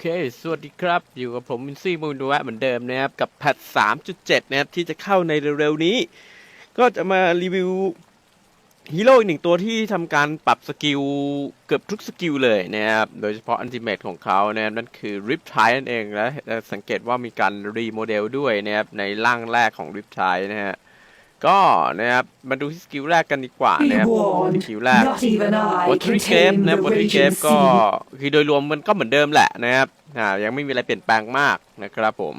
เค สวัสดีครับ อยู่กับผมวินซี่มูนดูวะเหมือนเดิมนะครับ กับแพท3.7นะครับ ที่จะเข้าในเร็วๆนี้ ก็จะมารีวิวฮีโร่อีกหนึ่งตัวที่ทำการปรับสกิลเกือบทุกสกิลเลยนะครับ โดยเฉพาะอันติเมตของเขานะครับ นั่นคือ Rip t i นั่นเองและและสังเกตว่ามีการรีโมเดลด้วยนะครับ ในร่างแรกของ Rip t i นะฮะ ก็นะครับมาดูที่สกิลแรกกันดีกว่า Be นะครับ warned, สกิลแรก not even I วอต can ริเกฟ tame นะ the วอตริเกฟ raging ก็ sea. คือโดยรวมมันก็เหมือนเดิมแหละนะครับอ่ายังไม่มีอะไรเปลี่ยนแปลงมากนะครับผม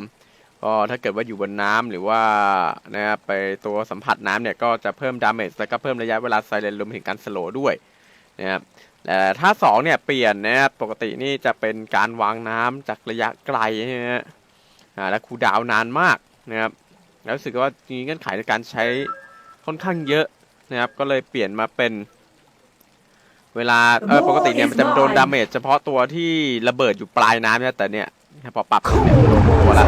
ก็ถ้าเกิดว่าอยู่บนน้ำหรือว่านะครับไปตัวสัมผัสน้ำเนี่ยก็จะเพิ่มดาเมจแล้วก็เพิ่มระยะเวลาไซเลนรวมถึงการสโลว์ด้วยนะครับแต่ถ้าสองเนี่ยเปลี่ยนนะครับปกตินี่จะเป็นการวางน้ำจากระยะไกลนะฮะอ่าและคูลดาวน์นานมากนะครับ แล้วรู้สึกว่ามีเงื่อนไขในการใช้ค่อนข้างเยอะนะครับ ก็เลยเปลี่ยนมาเป็นเวลาเออปกติเนี่ยมันจะโดนดาเมจเฉพาะตัวที่ระเบิดอยู่ปลายน้ำเนี่ยแต่เนี่ยพอปรับเนี่ยโดนตัวละ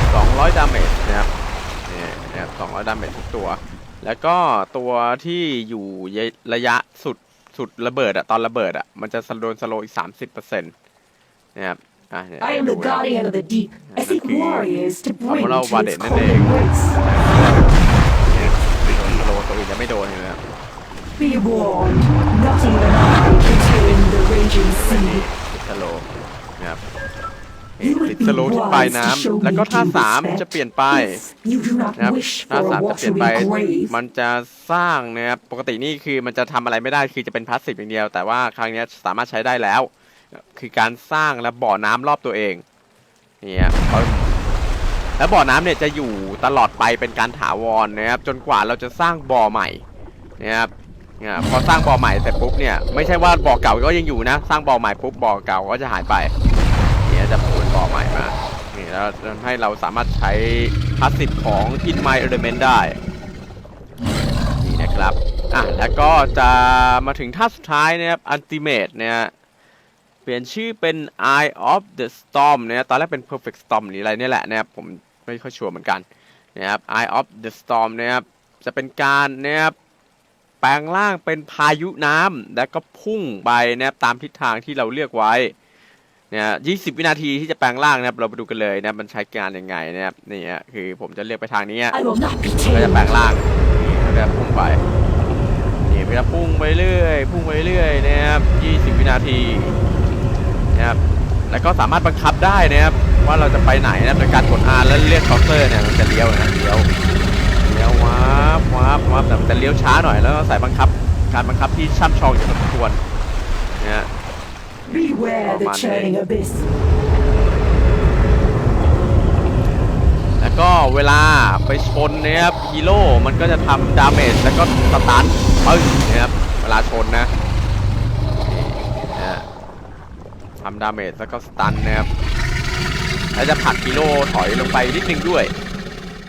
200ดาเมจนะครับเนี่ยนะครับ200ดาเมจทุกตัว แล้วก็ตัวที่อยู่ระยะสุดสุดระเบิดอะตอนระเบิดอะมันจะโดนสโลว์อีก30%นะครับ อะเนี่ย I am ดู the นะ guardian of the deep. I seek Okay. warriors to bring Vamos lá, to Vade, its né, common nego? race. เนี่ยโดนสโลว์ตัวอื่นจะไม่โดนเห็นไหมครับ Be warned, not even I can tame the raging sea. ติดสโลว์นะครับ You ติด would ส be โลว์ที่ปลาย wise to น้ำ show แล้ว me ก็ท่า due สาม respect. จะเปลี่ยนไป If you do not นะครับ wish ท่า for สาม a จะเปลี่ยนไป watery grave, มันจะสร้างนะครับ ปกตินี่คือมันจะทำอะไรไม่ได้ คือจะเป็นพาสซีฟอย่างเดียว แต่ว่าครั้งเนี้ยสามารถใช้ได้แล้ว คือการสร้างและบ่อน้ำรอบตัวเองเนี่ยแล้วบ่อน้ำเนี่ยจะอยู่ตลอดไปเป็นการถาวรนะครับจนกว่าเราจะสร้างบ่อใหม่นะครับเนี่ยพอสร้างบ่อใหม่เสร็จปุ๊บเนี่ยไม่ใช่ว่าบ่อเก่าก็ยังอยู่นะ สร้างบ่อใหม่ปุ๊บบ่อเก่าก็จะหายไปเนี่ยจะปูนบ่อใหม่มานี่แล้วทำให้เราสามารถใช้พาสซีฟของ In My Element ได้นี่นะครับอะแล้วก็จะมาถึงท่าสุดท้ายนะครับ Ultimate เนี่ย ปลี่ยนชื่อเป็น Eye of the Storm เนี่ยตอนแรกเป็น Perfect Storm หรืออะไรเนี่ยแหละนะครับผมไม่ค่อยชัวร์เหมือนกันนะครับ Eye of the Storm นะครับจะเป็นการนะครับแปลงร่างเป็นพายุน้ำแล้วก็พุ่งไปนะครับตามทิศทางที่เราเลือกไว้เนี่ย20วินาทีที่จะแปลงร่างนะครับเราไปดูกันเลยนะครับมันใช้การยังไงนะครับนี่ฮะคือผมจะเลือกไปทางนี้ฮะ I will not be ก็จะแปล tamed. งร่างนี่ก็จะพุ่งไปนี่ก็จะพุ่งไปเรื่อยพุ่งไปเรื่อยนะครับ20วินาที นะครับแล้วก็สามารถบังคับได้นะครับว่าเราจะไปไหนนะครับโดยการกด R แล้วเรียกเคาน์เตอร์เนี่ยมันจะเลี้ยวนะเลี้ยวเลี้ยววาบวาบวาบแต่มันจะเลี้ยวช้าหน่อยแล้วก็ใส่บังคับ การบังคับที่ช่ำชองอยู่พอสมควรนะฮะ Beware the Monday. churning abyss. แล้วก็เวลาไปชนเนะครับฮีโร่มันก็จะทำดาเมจแล้วก็สตันปึ้งนะครับเวลาชนนะนี่นะฮะทำดาเมจแล้วก็สตันนะครับ แล้วจะผลักฮีโร่ถอยลงไปนิดนึงด้วย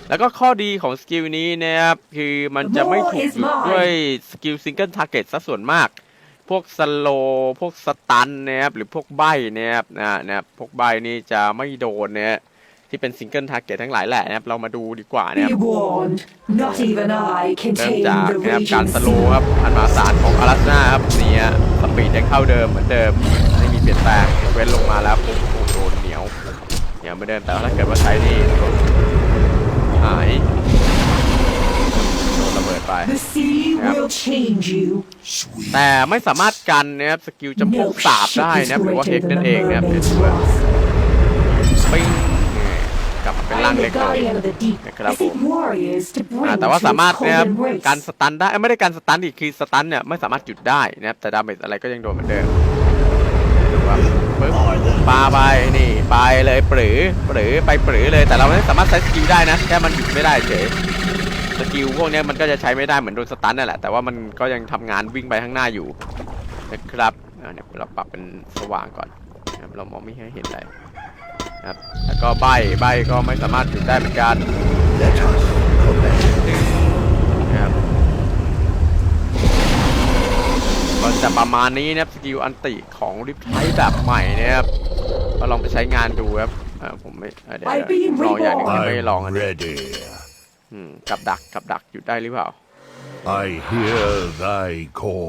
แล้วก็ข้อดีของสกิลนี้นะครับ คือมันจะไม่ถูกหยุดด้วยสกิลซิงเกิลทาร์เก็ตซะส่วนมาก พวกสโล พวกสตันนะครับ หรือพวกใบนะครับนะนะครับ พวกใบนี่จะไม่โดนเนี่ยที่เป็นซิงเกิลทาร์เก็ตทั้งหลายแหละนะครับ เรามาดูดีกว่านะค Be รับ warned, not even I can เริ่ม tame จาก the นะครับการ raging สโลว์ครับ sea. อันมหาศาลของอารัสนาครับนี่ฮะสปีดยังเท่าเดิมเหมือนเดิมไม่มีเป ลี่ยนแปลงเว้นลงมาแล้วปุ๊บปุ๊บโดนเหนียวเหนียวไม่เดินแต่ว่าถ้าเกิดว่าใช้นี่หายโดนระเบิดไป The sea Yep. will change you. แต่ไม่สามารถกันนะครับสกิลจำพวก No สาบ ship ได้ is นะครับหรือว่าเฮ greater ก than นั่ a นเองนะครับเดี๋ยว mermaid's ดูว่า wrath. ปิ้งนี่กลับมาเป็น I ร่าง am เล็ the กเลย guardian of the deep. นะครับ I seek warriors to อ่า bring แต่ว่า to สามารถ its นะครับ common race. การสตันได้เอ้ยไม่ได้การสตันอีกคือสตันเนี่ยไม่สามารถหยุดได้นะครับแต่ดาเมจอะไรก็ยังโดนเหมือนเดิมดูว่าปึ๊บปาไปนี่ไป เลยปรือปรือไปปรือเลยแต่เราไม่สามารถใช้สกิลได้นะแค่มันหยุดไม่ได้เฉยสกิลพวกนี้มันก็จะใช้ไม่ได้เหมือนโดนสตันนั่นแหละแต่ว่ามันก็ยังทำงานวิ่งไปข้างหน้าอยู่นะครับเนี่ยเราปรับเป็นสว่างก่อนเรามองไม่ให้เห็นอะไรครับแล้วก็ใบใบก็ไม่สามารถหยุดได้เหมือนกันนะครับก็จะประมาณนี้นะครับสกิลอันติของริปไทแบบใหม่นะครับ ก็ลองไปใช้งานดูครับอ่าผมไม่อ่าเดี๋ยว I be ลองอย่างหนึงยัง reborn. ไม่ได้ลองอัน I'm นี้ ready. อืมกับดักกับดักหยุดได้หรือเปล่า I hear thy เออ call.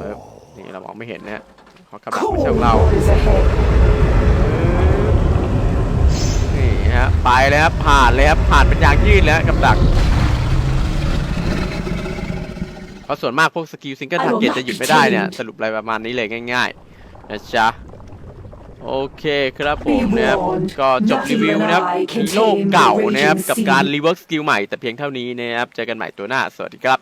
นี่เรามองไม่เห็นนะฮะเพราะกับดักไม่ใช่ของเรา Cold waters ahead. ปึ๊บไปเลยครับผ่านเลยครับผ่านเป็นยางยืดแล้วกับดักเพราะส่วนมากพวกสกิลซิงเกิลทาร์เก็ตจะหยุดไม่ได้เนี่ย สรุปอะไรประมาณนี้เลยง่าย ๆ นะจ๊ะ โอเคครับผมนะครับก็จบรีวิวนะครับฮีโร่เก่านะครับกับการรีเวิร์กสกิลใหม่แต่เพียงเท่านี้นะครับเจอกันใหม่ตัวหน้า สวัสดีครับ